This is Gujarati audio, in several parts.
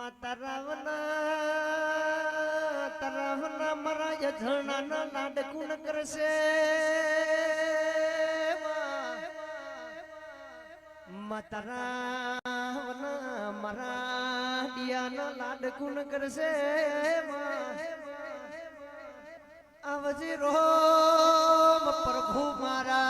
માતા રાવના તરાવના મારા યજણાના લાડકુણ કરશે. માતા રાવના મારા ડિયાના લાડકુણ કરશે. આવજે રોમ પ્રભુ મારા.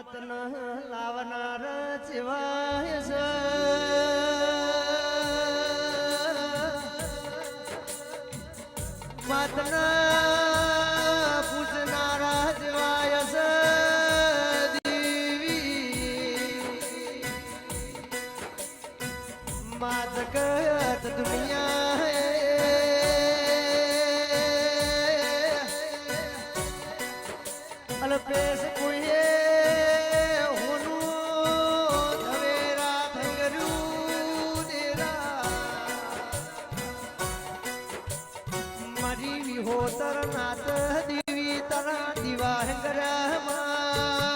માતન લાવનાર ચિવાય છે. માતન પૂજનારા જીવાય છે દેવી. માત કત દુનિયા અલ્પેશ કોઈએ હો તરનાથ દેવી તરા દિવાહ ગરમાં